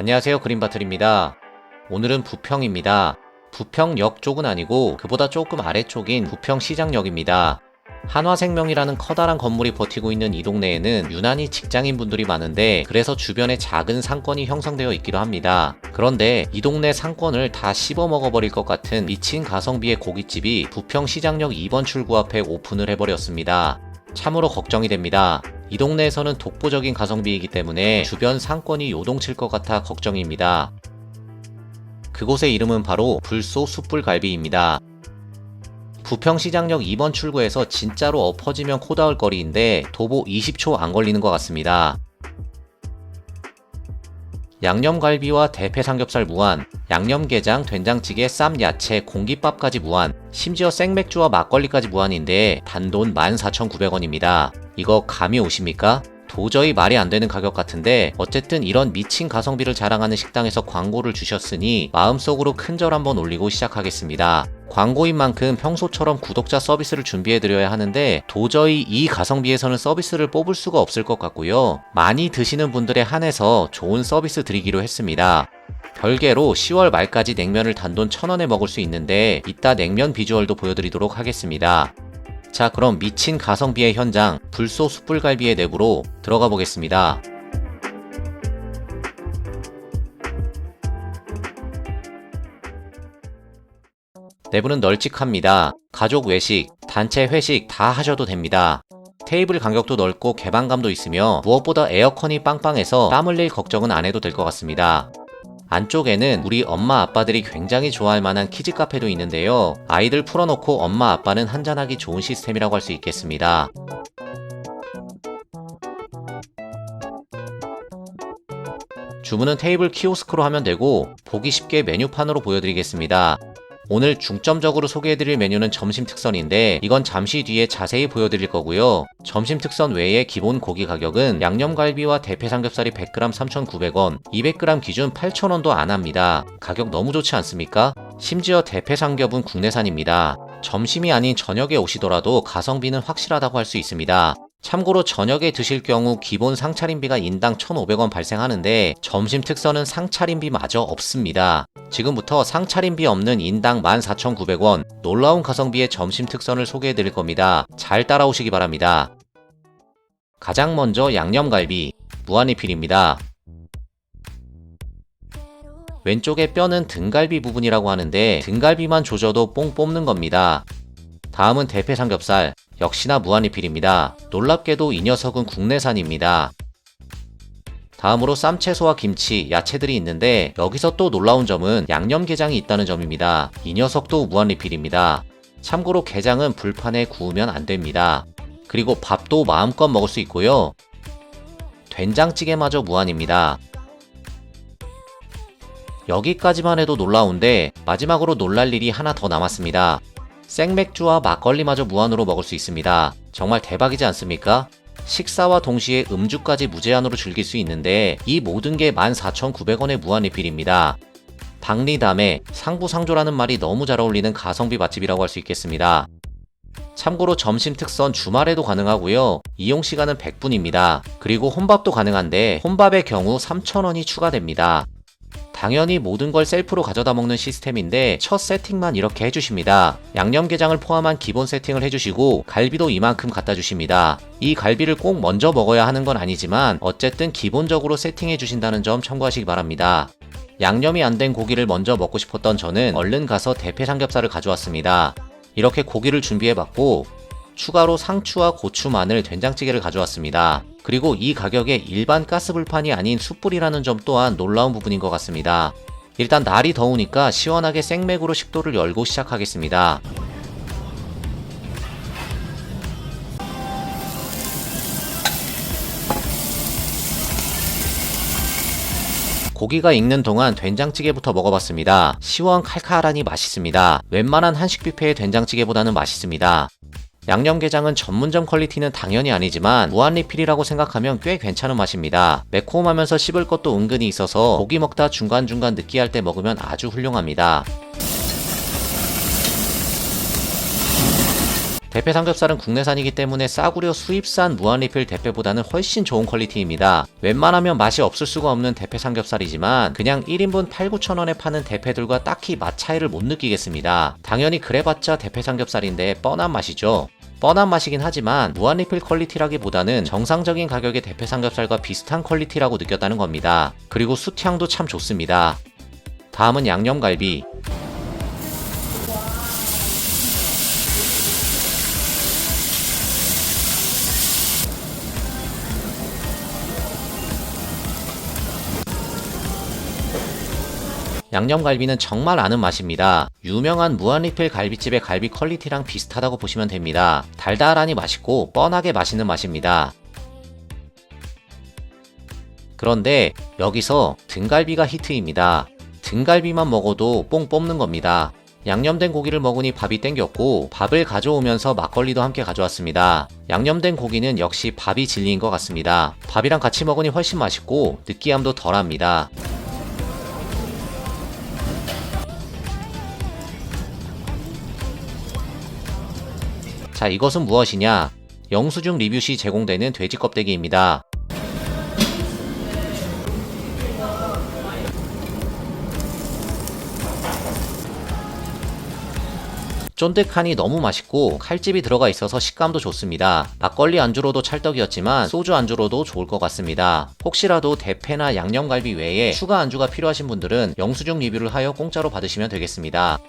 안녕하세요 그린바틀입니다. 오늘은 부평입니다. 부평역 쪽은 아니고 그보다 조금 아래쪽인 부평시장역입니다. 한화생명이라는 커다란 건물이 버티고 있는 이 동네에는 유난히 직장인 분들이 많은데 그래서 주변에 작은 상권이 형성되어 있기도 합니다. 그런데 이 동네 상권을 다 씹어 먹어버릴 것 같은 미친 가성비의 고깃집이 부평시장역 2번 출구 앞에 오픈을 해버렸습니다. 참으로 걱정이 됩니다. 이 동네에서는 독보적인 가성비이기 때문에 주변 상권이 요동칠 것 같아 걱정입니다. 그곳의 이름은 바로 불소 숯불갈비입니다. 부평시장역 2번 출구에서 진짜로 엎어지면 코다울 거리인데 도보 20초 안 걸리는 것 같습니다. 양념갈비와 대패 삼겹살 무한, 양념게장, 된장찌개, 쌈, 야채, 공깃밥까지 무한, 심지어 생맥주와 막걸리까지 무한인데 단돈 14,900원입니다. 이거 감이 오십니까? 도저히 말이 안 되는 가격 같은데 어쨌든 이런 미친 가성비를 자랑하는 식당에서 광고를 주셨으니 마음속으로 큰 절 한번 올리고 시작하겠습니다. 광고인 만큼 평소처럼 구독자 서비스를 준비해드려야 하는데 도저히 이 가성비에서는 서비스를 뽑을 수가 없을 것 같고요. 많이 드시는 분들에 한해서 좋은 서비스 드리기로 했습니다. 별개로 10월 말까지 냉면을 단돈 1000원에 먹을 수 있는데 이따 냉면 비주얼도 보여드리도록 하겠습니다. 자, 그럼 미친 가성비의 현장, 불소 숯불갈비의 내부로 들어가 보겠습니다. 내부는 널찍합니다. 가족 외식, 단체 회식 다 하셔도 됩니다. 테이블 간격도 넓고 개방감도 있으며 무엇보다 에어컨이 빵빵해서 땀 흘릴 걱정은 안 해도 될 것 같습니다. 안쪽에는 우리 엄마 아빠들이 굉장히 좋아할 만한 키즈 카페도 있는데요. 아이들 풀어놓고 엄마 아빠는 한잔하기 좋은 시스템이라고 할 수 있겠습니다. 주문은 테이블 키오스크로 하면 되고 보기 쉽게 메뉴판으로 보여드리겠습니다. 오늘 중점적으로 소개해드릴 메뉴는 점심 특선인데 이건 잠시 뒤에 자세히 보여드릴 거고요. 점심 특선 외에 기본 고기 가격은 양념갈비와 대패 삼겹살이 100g 3,900원, 200g 기준 8,000원도 안 합니다. 가격 너무 좋지 않습니까? 심지어 대패 삼겹은 국내산입니다. 점심이 아닌 저녁에 오시더라도 가성비는 확실하다고 할 수 있습니다. 참고로 저녁에 드실 경우 기본 상차림비가 인당 1,500원 발생하는데 점심 특선은 상차림비마저 없습니다. 지금부터 상차림비 없는 인당 14,900원 놀라운 가성비의 점심 특선을 소개해 드릴 겁니다. 잘 따라오시기 바랍니다. 가장 먼저 양념갈비 무한리필입니다. 왼쪽의 뼈는 등갈비 부분이라고 하는데 등갈비만 조져도 뽕 뽑는 겁니다. 다음은 대패 삼겹살 역시나 무한리필입니다. 놀랍게도 이 녀석은 국내산입니다. 다음으로 쌈채소와 김치, 야채들이 있는데 여기서 또 놀라운 점은 양념게장이 있다는 점입니다. 이 녀석도 무한리필입니다. 참고로 게장은 불판에 구우면 안 됩니다. 그리고 밥도 마음껏 먹을 수 있고요. 된장찌개마저 무한입니다. 여기까지만 해도 놀라운데 마지막으로 놀랄 일이 하나 더 남았습니다. 생맥주와 막걸리마저 무한으로 먹을 수 있습니다. 정말 대박이지 않습니까? 식사와 동시에 음주까지 무제한으로 즐길 수 있는데 이 모든 게 14,900원의 무한 리필입니다. 박리담에 상부상조라는 말이 너무 잘 어울리는 가성비 맛집이라고 할 수 있겠습니다. 참고로 점심 특선 주말에도 가능하고요. 이용 시간은 100분입니다. 그리고 혼밥도 가능한데 혼밥의 경우 3,000원이 추가됩니다. 당연히 모든 걸 셀프로 가져다 먹는 시스템인데 첫 세팅만 이렇게 해주십니다. 양념게장을 포함한 기본 세팅을 해주시고 갈비도 이만큼 갖다 주십니다. 이 갈비를 꼭 먼저 먹어야 하는 건 아니지만 어쨌든 기본적으로 세팅해 주신다는 점 참고하시기 바랍니다. 양념이 안 된 고기를 먼저 먹고 싶었던 저는 얼른 가서 대패 삼겹살을 가져왔습니다. 이렇게 고기를 준비해 봤고 추가로 상추와 고추, 마늘, 된장찌개를 가져왔습니다. 그리고 이 가격에 일반 가스불판이 아닌 숯불이라는 점 또한 놀라운 부분인 것 같습니다. 일단 날이 더우니까 시원하게 생맥으로 식도를 열고 시작하겠습니다. 고기가 익는 동안 된장찌개부터 먹어봤습니다. 시원 칼칼하니 맛있습니다. 웬만한 한식 뷔페의 된장찌개보다는 맛있습니다. 양념게장은 전문점 퀄리티는 당연히 아니지만 무한리필이라고 생각하면 꽤 괜찮은 맛입니다. 매콤하면서 씹을 것도 은근히 있어서 고기 먹다 중간중간 느끼할 때 먹으면 아주 훌륭합니다. 대패 삼겹살은 국내산이기 때문에 싸구려 수입산 무한리필 대패보다는 훨씬 좋은 퀄리티입니다. 웬만하면 맛이 없을 수가 없는 대패 삼겹살이지만 그냥 1인분 8, 9천원에 파는 대패들과 딱히 맛 차이를 못 느끼겠습니다. 당연히 그래봤자 대패 삼겹살인데 뻔한 맛이죠. 뻔한 맛이긴 하지만 무한리필 퀄리티라기보다는 정상적인 가격의 대패 삼겹살과 비슷한 퀄리티라고 느꼈다는 겁니다. 그리고 숯향도 참 좋습니다. 다음은 양념갈비. 양념갈비는 정말 아는 맛입니다. 유명한 무한리필 갈비집의 갈비 퀄리티랑 비슷하다고 보시면 됩니다. 달달하니 맛있고 뻔하게 맛있는 맛입니다. 그런데 여기서 등갈비가 히트입니다. 등갈비만 먹어도 뽕 뽑는 겁니다. 양념된 고기를 먹으니 밥이 땡겼고 밥을 가져오면서 막걸리도 함께 가져왔습니다. 양념된 고기는 역시 밥이 진리인 것 같습니다. 밥이랑 같이 먹으니 훨씬 맛있고 느끼함도 덜합니다. 자, 이것은 무엇이냐? 영수증 리뷰 시 제공되는 돼지 껍데기입니다. 쫀득하니 너무 맛있고 칼집이 들어가 있어서 식감도 좋습니다. 막걸리 안주로도 찰떡이었지만 소주 안주로도 좋을 것 같습니다. 혹시라도 대패나 양념갈비 외에 추가 안주가 필요하신 분들은 영수증 리뷰를 하여 공짜로 받으시면 되겠습니다.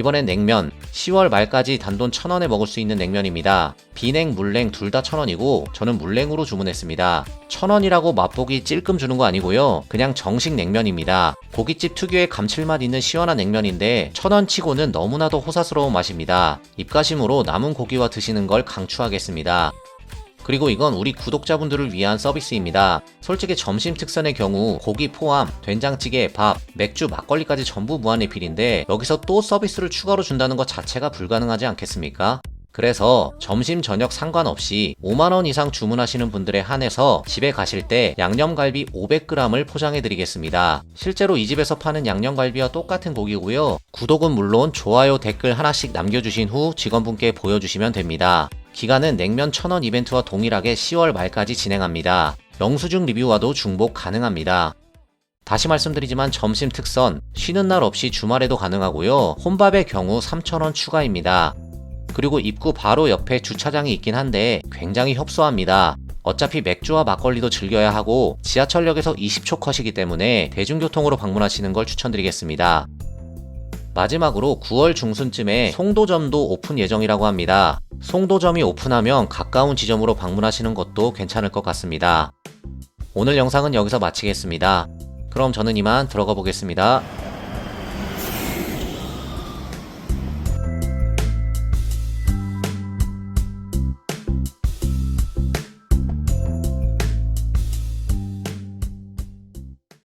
이번엔 냉면. 10월 말까지 단돈 1000원에 먹을 수 있는 냉면입니다. 비냉, 물냉 둘 다 1000원이고 저는 물냉으로 주문했습니다. 1000원이라고 맛보기 찔끔 주는 거 아니고요. 그냥 정식 냉면입니다. 고깃집 특유의 감칠맛 있는 시원한 냉면인데 1000원 치고는 너무나도 호사스러운 맛입니다. 입가심으로 남은 고기와 드시는 걸 강추하겠습니다. 그리고 이건 우리 구독자분들을 위한 서비스입니다. 솔직히 점심 특선의 경우 고기 포함, 된장찌개, 밥, 맥주, 막걸리까지 전부 무한 리필인데 여기서 또 서비스를 추가로 준다는 것 자체가 불가능하지 않겠습니까? 그래서 점심 저녁 상관없이 5만원 이상 주문하시는 분들에 한해서 집에 가실 때 양념갈비 500g을 포장해 드리겠습니다. 실제로 이 집에서 파는 양념갈비와 똑같은 고기고요. 구독은 물론 좋아요 댓글 하나씩 남겨주신 후 직원분께 보여주시면 됩니다. 기간은 냉면 1000원 이벤트와 동일하게 10월 말까지 진행합니다. 영수증 리뷰와도 중복 가능합니다. 다시 말씀드리지만 점심 특선, 쉬는 날 없이 주말에도 가능하고요. 혼밥의 경우 3,000원 추가입니다. 그리고 입구 바로 옆에 주차장이 있긴 한데 굉장히 협소합니다. 어차피 맥주와 막걸리도 즐겨야 하고 지하철역에서 20초 컷이기 때문에 대중교통으로 방문하시는 걸 추천드리겠습니다. 마지막으로 9월 중순쯤에 송도점도 오픈 예정이라고 합니다. 송도점이 오픈하면 가까운 지점으로 방문하시는 것도 괜찮을 것 같습니다. 오늘 영상은 여기서 마치겠습니다. 그럼 저는 이만 들어가 보겠습니다.